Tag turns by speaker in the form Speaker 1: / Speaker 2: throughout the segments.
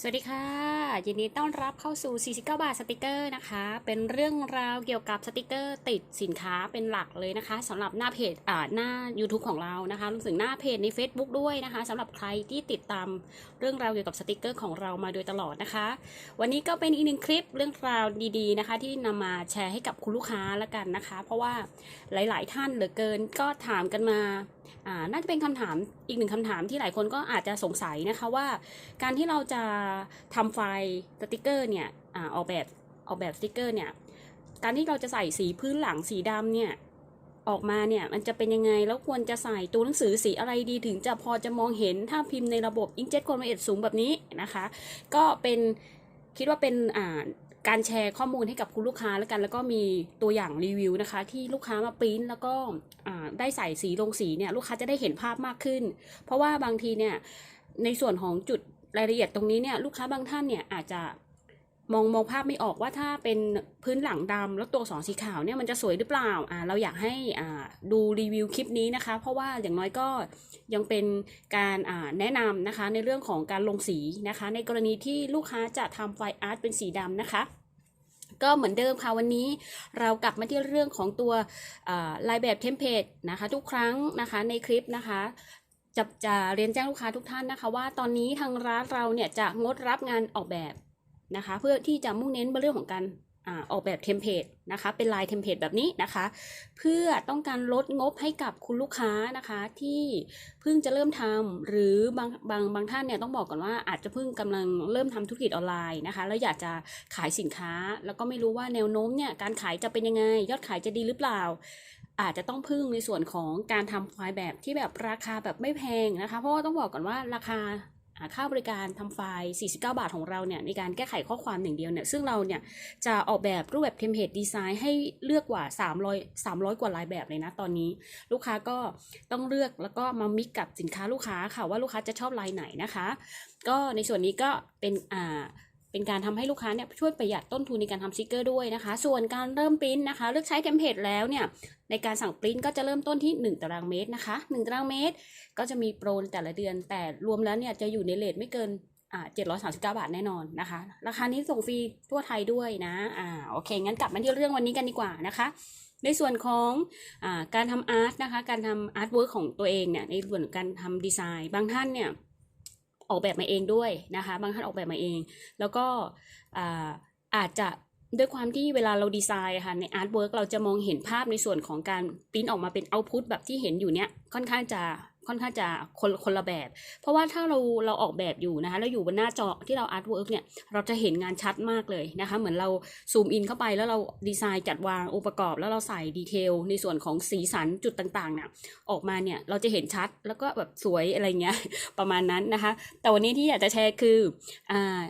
Speaker 1: สวัสดีค่ะ ยินดีต้อนรับเข้าสู่ 49 บาทสติกเกอร์นะคะ เป็นเรื่องราวเกี่ยวกับสติกเกอร์ ติดสินค้าเป็นหลักเลยนะคะสำหรับหน้าเพจอ่าหน้า YouTube ของเรานะคะรวมถึงหน้าเพจใน Facebook ด้วยนะคะสำหรับใครที่ติดตามเรื่องราวเกี่ยวกับสติกเกอร์ของเรามาโดยตลอดนะคะ วันนี้ก็เป็นอีกหนึ่งคลิปเรื่องราวดีๆนะคะ ที่นำมาแชร์ให้กับคุณลูกค้าละกันนะคะ เพราะว่าหลาย ๆ ท่านเหลือเกินก็ถามกันมาอ่าน่าจะเป็นคำถามอีกหนึ่งคำถามที่หลายคนก็อาจจะสงสัยนะคะว่า การที่เราจะทำไฟล์สติกเกอร์เนี่ยอออกแบบออกแบบสติกเกอร์เนี่ย การที่เราจะใส่สีพื้นหลังสีดำเนี่ยออกมาเนี่ยมันจะเป็นยังไงแล้วควรจะใส่ตัวหนังสือสีอะไรดีถึงจะพอจะมองเห็นถ้าพิมพ์ในระบบอิงเจ็ตความละเอียดสูงแบบนี้นะคะ ก็เป็นคิดว่าเป็นอ่าการแชร์ข้อมูลให้กับคุณลูกค้าแล้วกัน แล้วก็มีตัวอย่างรีวิวนะคะ ที่ลูกค้ามาปริ้นแล้วก็ได้ใส่สีลงสีเนี่ยลูกค้าจะได้เห็นภาพมากขึ้น เพราะว่าบางทีเนี่ยในส่วนของจุด รายละเอียดตรงนี้เนี่ยลูกค้าบางท่านเนี่ยอาจจะมองมองภาพไม่ออกว่าถ้าเป็นพื้นหลังดำแล้วตัวสองสีขาวเนี่ยมันจะสวยหรือเปล่าอ่าเราอยากให้อ่าดูรีวิวคลิปนี้นะคะ เพราะว่าอย่างน้อยก็ยังเป็นการอ่าแนะนำนะคะในเรื่องของการลงสีนะคะ ในกรณีที่ลูกค้าจะทำไฟอาร์ตเป็นสีดำนะคะก็เหมือนเดิมค่ะวันนี้เรากลับมาที่เรื่องของตัวอ่าลายแบบเทมเพลตนะคะ ทุกครั้งนะคะในคลิปนะคะ จะจะเรียนแจ้งลูกค้าทุกท่านนะคะ ว่าตอนนี้ทางร้านเราเนี่ยจะงดรับงานออกแบบนะคะ เพื่อที่จะมุ่งเน้นเรื่องของการอออกแบบเทมเพลตนะคะ เป็นลายเทมเพลตแบบนี้นะคะ เพื่อต้องการลดงบให้กับคุณลูกค้านะคะ ที่เพิ่งจะเริ่มทำหรือบางบางบางท่านเนี่ยต้องบอกก่อนว่าอาจจะเพิ่งกำลังเริ่มทำธุรกิจออนไลน์นะคะ แล้วอยากจะขายสินค้า แล้วก็ไม่รู้ว่าแนวโน้มเนี่ยการขายจะเป็นยังไง ยอดขายจะดีหรือเปล่า อาจจะต้องพึ่งในส่วนของการทำไฟล์แบบที่แบบราคาแบบไม่แพงนะคะ เพราะว่าต้องบอกก่อนว่าราคาค่าบริการทำไฟล์ 49 บาทของเราเนี่ยในการแก้ไขข้อความอย่างเดียวเนี่ย ซึ่งเราเนี่ยจะออกแบบรูปแบบเทมเพลตดีไซน์ให้เลือกกว่า 300 300 กว่าลายแบบเลยนะตอนนี้ ลูกค้าก็ต้องเลือกแล้วก็มามิกกับสินค้าลูกค้าค่ะว่าลูกค้าจะชอบลายไหนนะคะ ก็ในส่วนนี้ก็เป็นอ่า เป็นการทำให้ลูกค้าเนี่ยช่วยประหยัดต้นทุนในการทำสติกเกอร์ด้วยนะคะ ส่วนการเริ่มปริ้นนะคะ เลือกใช้เทมเพลตแล้วเนี่ยในการสั่งปริ้นก็จะเริ่มต้นที่ 1 ตารางเมตรนะคะ 1 ตารางเมตร ก็จะมีโปรในแต่ละเดือน แต่รวมแล้วเนี่ยจะอยู่ในเลทไม่เกินอ่า739บาทแน่นอนนะคะ ราคานี้ส่งฟรีทั่วไทยด้วยนะอ่าโอเค งั้นกลับมาที่เรื่องวันนี้กันดีกว่านะคะในส่วนของอาการทำอาร์ตนะคะ การทำอาร์ตเวิร์กของตัวเองเนี่ย ในส่วนการทำดีไซน์ บางท่านเนี่ย ออกแบบมาเองด้วยนะคะ บางท่านออกแบบมาเอง แล้วก็อาจจะด้วยความที่เวลาเราดีไซน์ค่ะในอาร์ตเวิร์กเราจะมองเห็นภาพในส่วนของการปริ้นออกมาเป็นเอาพุตแบบที่เห็นอยู่เนี้ยค่อนข้างจะ ค่อนข้างจะคนคนละแบบ เพราะว่าถ้าเราเราออกแบบอยู่นะคะแล้วอยู่บนหน้าจอที่เราอาร์ตเวิร์กเนี่ยเราจะเห็นงานชัดมากเลยนะคะเหมือนเราซูมอินเข้าไปแล้วเราดีไซน์จัดวางองค์ประกอบ แล้วเราใส่ดีเทลในส่วนของสีสันจุดต่างๆเนี่ยออกมาเนี่ยเราจะเห็นชัดแล้วก็แบบสวยอะไรเงี้ยประมาณนั้นนะคะ แต่วันนี้ที่อยากจะแชร์คืออ่า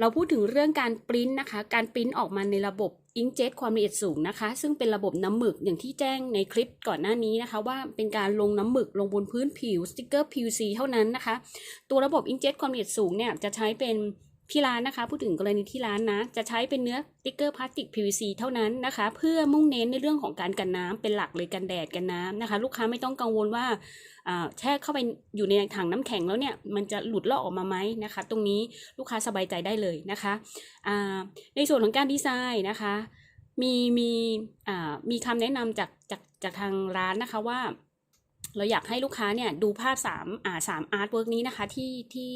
Speaker 1: เราพูดถึงเรื่องการปริ้นนะคะ การปริ้นออกมาในระบบ อิงเจ็ตความละเอียดสูงนะคะ ซึ่งเป็นระบบน้ำหมึกอย่างที่แจ้งในคลิปก่อนหน้านี้นะคะ ว่าเป็นการลงน้ำหมึกลงบนพื้นผิวสติกเกอร์ PVC เท่านั้นนะคะ ตัวระบบอิงเจ็ตความละเอียดสูงเนี่ยจะใช้เป็น ที่ร้านนะคะพูดถึงกรณีที่ร้านนะ จะใช้เป็นเนื้อติ๊กเกอร์พลาสติก PVC เท่านั้นนะคะ เพื่อมุ่งเน้นในเรื่องของการกันน้ำเป็นหลักเลยกันแดดกันน้ำนะคะ ลูกค้าไม่ต้องกังวลว่าแช่เข้าไปอยู่ในถังน้ำแข็งแล้วเนี่ยมันจะหลุดลอกออกมาไหมนะคะ ตรงนี้ลูกค้าสบายใจได้เลยนะคะในส่วนของการดีไซน์นะคะ มีมีมีคำแนะนำจากจากจากทางร้านนะคะว่า เราอยากให้ลูกค้าเนี่ยดูภาพ3อ่าสามอาร์ตเวิร์กนี้นะคะที่ที่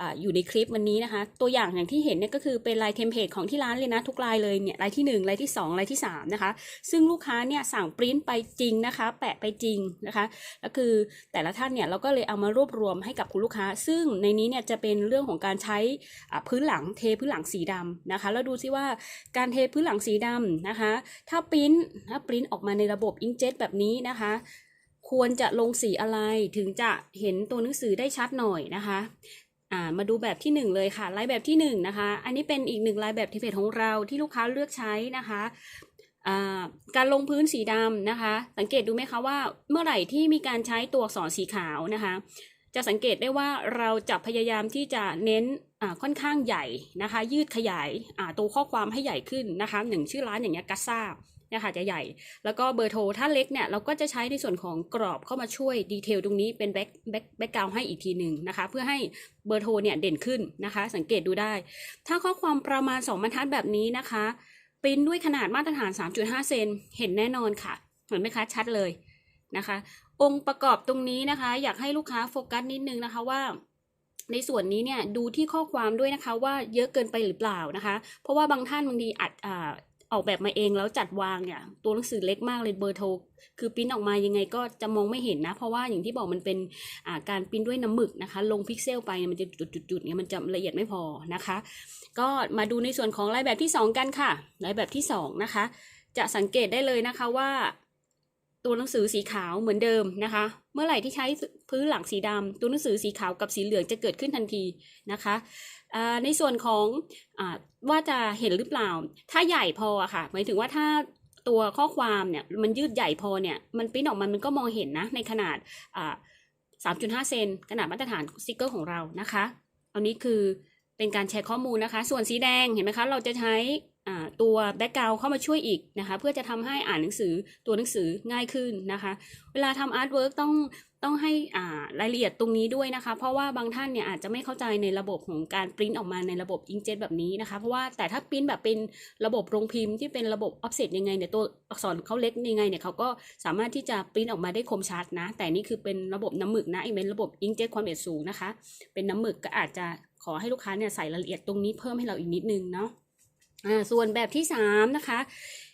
Speaker 1: ออยู่ในคลิปวันนี้นะคะ ตัวอย่างอย่างที่เห็นเนี่ยก็คือเป็นลายเทมเพลตของที่ร้านเลยนะทุกลายเลยเนี่ยลายที่ 1 ลายที่ 2 ลายที่ 3 นะคะ ซึ่งลูกค้าเนี่ยสั่งปริ้นไปจริงนะคะ แปะไปจริงนะคะก็คือแต่ละท่านเนี่ยเราก็เลยเอามารวบรวมให้กับคุณลูกค้า ซึ่งในนี้เนี่ยจะเป็นเรื่องของการใช้พื้นหลังเทพื้นหลังสีดำนะคะแล้วดูซิว่าการเทพื้นหลังสีดำนะคะ ถ้าปริ้นถ้าปริ้นออกมาในระบบอิงเจ็ตแบบนี้นะคะ ควรจะลงสีอะไรถึงจะเห็นตัวหนังสือได้ชัดหน่อยนะคะอ่ามาดูแบบที่หนึ่งเลยค่ะลายแบบที่หนึ่งนะคะ อันนี้เป็นอีกหนึ่งลายแบบที่เพจของเราที่ลูกค้าเลือกใช้นะคะอ่าการลงพื้นสีดำนะคะ สังเกตดูไหมคะว่าเมื่อไหร่ที่มีการใช้ตัวอักษรสีขาวนะคะ จะสังเกตได้ว่าเราจะพยายามที่จะเน้นอ่าค่อนข้างใหญ่นะคะ ยืดขยายอ่าตัวข้อความให้ใหญ่ขึ้นนะคะหนึ่งชื่อร้านอย่างเงี้ยกัสซ่า นะคะจะใหญ่ แล้วก็เบอร์โทรถ้าเล็กเนี่ยเราก็จะใช้ในส่วนของกรอบเข้ามาช่วยดีเทลตรงนี้เป็นแบ็คแบ็คแบ็คกราวให้อีกทีหนึ่งนะคะ เพื่อให้เบอร์โทรเนี่ยเด่นขึ้นนะคะ สังเกตดูได้ ถ้าข้อความประมาณ 2 บรรทัดแบบนี้นะคะปริ้นด้วยขนาดมาตรฐาน 3.5 เซนเห็นแน่นอนค่ะ เห็นไหมคะชัดเลยนะคะ องค์ประกอบตรงนี้นะคะ อยากให้ลูกค้าโฟกัสนิดนึงนะคะว่าในส่วนนี้เนี่ยดูที่ข้อความด้วยนะคะว่าเยอะเกินไปหรือเปล่านะคะ เพราะว่าบางท่านบางทีอัด ออกแบบมาเองแล้วจัดวางเนี่ยตัวหนังสือเล็กมากเลยเบอร์โทรคือปริ้นออกมายังไงก็จะมองไม่เห็นนะ เพราะว่าอย่างที่บอกมันเป็นาการปริ้นด้วยน้ำหมึกนะคะ ลงพิกเซลไปมันจะจุดๆๆเนี่ยมันจะละเอียดไม่พอนะคะ ก็มาดูในส่วนของลายแบบที่ 2 กันค่ะลายแบบที่ 2 นะคะ จะสังเกตได้เลยนะคะว่า ตัวหนังสือสีขาวเหมือนเดิมนะคะ เมื่อไหร่ที่ใช้พื้นหลังสีดำตัวหนังสือสีขาวกับสีเหลืองจะเกิดขึ้นทันทีนะคะ ในส่วนของอว่าจะเห็นหรือเปล่า ถ้าใหญ่พอค่ะ หมายถึงว่าถ้าตัวข้อความเนี่ยมันยืดใหญ่พอเนี่ยมันปิ้นออกมามันก็มองเห็นนะในขนาด 3.5 เซนขนาดมาตรฐานสติกเกอร์ของเรานะคะ อันนี้คือเป็นการแชร์ข้อมูลนะคะ ส่วนสีแดงเห็นไหมคะ เราจะใช้ ตัวแบ็กกราวเข้ามาช่วยอีกนะคะ เพื่อจะทำให้อ่านหนังสือตัวหนังสือง่ายขึ้นนะคะ เวลาทำอาร์ตเวิร์กต้องต้องให้อ่ารายละเอียดตรงนี้ด้วยนะคะ เพราะว่าบางท่านเนี่ยอาจจะไม่เข้าใจในระบบของการปริ้นออกมาในระบบอิงเจ็ตแบบนี้นะคะ เพราะว่าแต่ถ้าปริ้นแบบเป็นระบบโรงพิมพ์ที่เป็นระบบออฟเซตยังไงเนี่ยตัวอักษรเขาเล็กยังไงเนี่ยเขาก็สามารถที่จะปริ้นออกมาได้คมชัดนะ แต่นี่คือเป็นระบบน้ำหมึกนะอีกเป็นระบบอิงเจ็ตความละเอียดสูงนะคะ เป็นน้ำหมึกก็อาจจะขอให้ลูกค้าเนี่ยใส่รายละเอียดตรงนี้เพิ่มให้เราอีกนิดนึงเนาะ ส่วนแบบที่สามนะคะ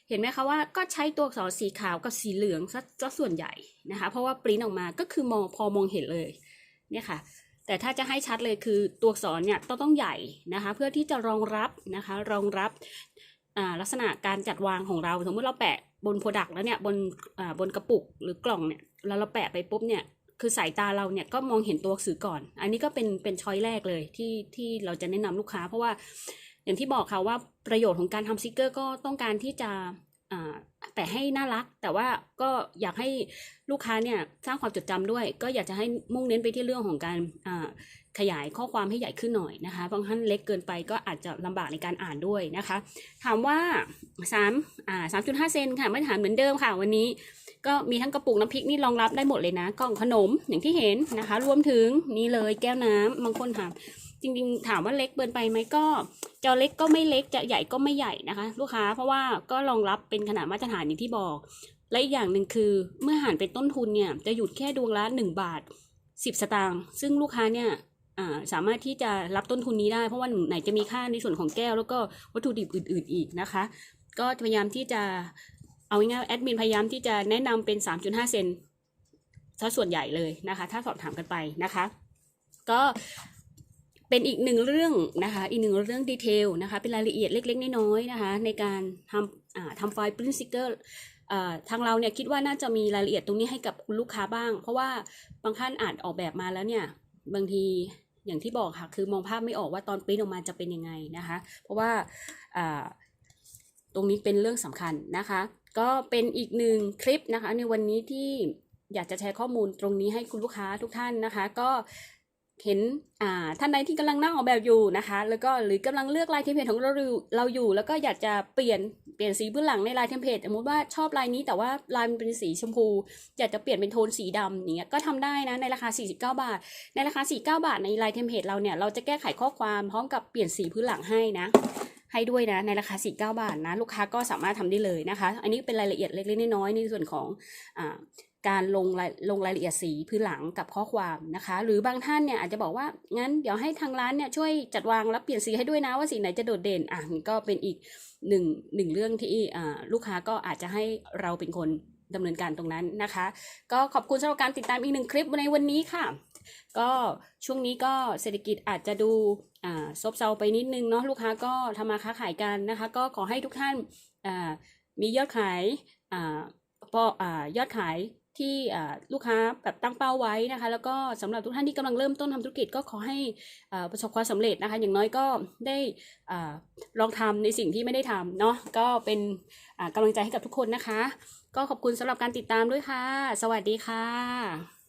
Speaker 1: เห็นไหมคะว่าก็ใช้ตัวอักษรสีขาวกับสีเหลืองซะส่วนใหญ่นะคะ เพราะว่าปริ้นออกมาก็คือมองพอมองเห็นเลยเนี่ยค่ะแต่ถ้าจะให้ชัดเลยคือตัวอักษรเนี่ยต้องต้องใหญ่นะคะ เพื่อที่จะรองรับนะคะ รองรับอ่าลักษณะการจัดวางของเรา สมมติเราแปะบนโปรดักต์แล้วเนี่ยบนอ่าบนกระปุกหรือกล่องเนี่ยแล้วเราแปะไปปุ๊บเนี่ยคือสายตาเราเนี่ยก็มองเห็นตัวหนังสือก่อน อันนี้ก็เป็นเป็นช้อยแรกเลยที่ที่เราจะแนะนำลูกค้า เพราะว่า อย่างที่บอกค่ะว่าประโยชน์ของการทำสติกเกอร์ก็ต้องการที่จะแปะให้น่ารัก แต่ว่าก็อยากให้ลูกค้าเนี่ยสร้างความจดจำด้วย ก็อยากจะให้มุ่งเน้นไปที่เรื่องของการขยายข้อความให้ใหญ่ขึ้นหน่อยนะคะบางท่านเล็กเกินไปก็อาจจะลำบากในการอ่านด้วยนะคะ ถามว่า3อ่า3.5 เซนค่ะมาตรฐานเหมือนเดิมค่ะ วันนี้ก็มีทั้งกระปุกน้ำพริกนี่รองรับได้หมดเลยนะ กล่องขนมอย่างที่เห็นนะคะ รวมถึงนี่เลยแก้วน้ำบางคนถาม จริงๆถามว่าเล็กเกินไปไหมก็จะเล็กก็ไม่เล็กจะใหญ่ก็ไม่ใหญ่นะคะ ลูกค้าเพราะว่าก็รองรับเป็นขนาดมาตรฐานอย่างที่บอก และอีกอย่างหนึ่งคือเมื่อหารเป็นต้นทุนเนี่ยจะหยุดแค่ดวงละ1บาท10 สตางค์ซึ่งลูกค้าเนี่ยสามารถที่จะรับต้นทุนนี้ได้ เพราะว่าไหนจะมีค่าในส่วนของแก้ว แล้วก็วัตถุดิบอื่น ๆอีกนะคะ ก็พยายามที่จะเอาง่ายๆแอดมินพยายามที่จะแนะนำเป็น 3.5 เซนซะส่วนใหญ่เลยนะคะ ถ้าสอบถามกันไปนะคะ ก็ เป็นอีกหนึ่งเรื่องนะคะอีกหนึ่งเรื่องดีเทลนะคะเป็นรายละเอียดเล็กๆน้อยๆนะคะในการทำทำไฟล์ปริ้นสติกเกอร์ทางเราเนี่ยคิดว่าน่าจะมีรายละเอียดตรงนี้ให้กับคุณลูกค้าบ้าง เพราะว่าบางท่านอานออกแบบมาแล้วเนี่ยบางทีอย่างที่บอกค่ะคือมองภาพไม่ออกว่าตอนปริ้นออกมาจะเป็นยังไงนะคะ เพราะว่าอ่าตรงนี้เป็นเรื่องสำคัญนะคะ ก็เป็นอีกหนึ่งคลิปนะคะ ในวันนี้ที่อยากจะแชร์ข้อมูลตรงนี้ให้คุณลูกค้าทุกท่านนะคะ ก็ เห็นท่านใดที่กำลังนั่งออกแบบอยู่นะคะ แล้วก็หรือกำลังเลือกลายเทมเพลตของเราอยู่เราอยู่ แล้วก็อยากจะเปลี่ยนเปลี่ยนสีพื้นหลังในลายเทมเพลตสมมติว่าชอบลายนี้แต่ว่าลายมันเป็นสีชมพู อยากจะเปลี่ยนเป็นโทนสีดำอย่างเงี้ยก็ทำได้นะในราคา 49 บาท ในราคา 49 บาทในลายเทมเพลตเราเนี่ยเราจะแก้ไขข้อความพร้อมกับเปลี่ยนสีพื้นหลังให้นะ ให้ด้วยนะในราคา 49 บาทนะลูกค้าก็สามารถทำได้เลยนะคะ อันนี้เป็นรายละเอียดเล็กๆน้อยๆในส่วนของอ การลงรายลงรายละเอียดสีพื้นหลังกับข้อความนะคะ หรือบางท่านเนี่ยอาจจะบอกว่างั้นเดี๋ยวให้ทางร้านเนี่ยช่วยจัดวางแล้วเปลี่ยนสีให้ด้วยนะว่าสีไหนจะโดดเด่นอะก็เป็นอีกหนึ่งหนึ่งเรื่องที่ลูกค้าก็อาจจะให้เราเป็นคนดำเนินการตรงนั้นนะคะ ก็ขอบคุณสำหรับการติดตามอีกหนึ่งคลิปในวันนี้ค่ะ ก็ช่วงนี้ก็เศรษฐกิจอาจจะดูอ่าซบเซาไปนิดนึงเนาะลูกค้าก็ทำมาค้าขายกันนะคะ ก็ขอให้ทุกท่านมียอดขายอพออ่ายอดขาย ที่ลูกค้าแบบตั้งเป้าไว้นะคะ แล้วก็สำหรับทุกท่านที่กำลังเริ่มต้นทำธุรกิจก็ขอให้ประสบความสำเร็จนะคะ อย่างน้อยก็ได้ลองทำในสิ่งที่ไม่ได้ทำเนาะก็เป็นกำกำลังใจให้กับทุกคนนะคะ ก็ขอบคุณสำหรับการติดตามด้วยค่ะ สวัสดีค่ะ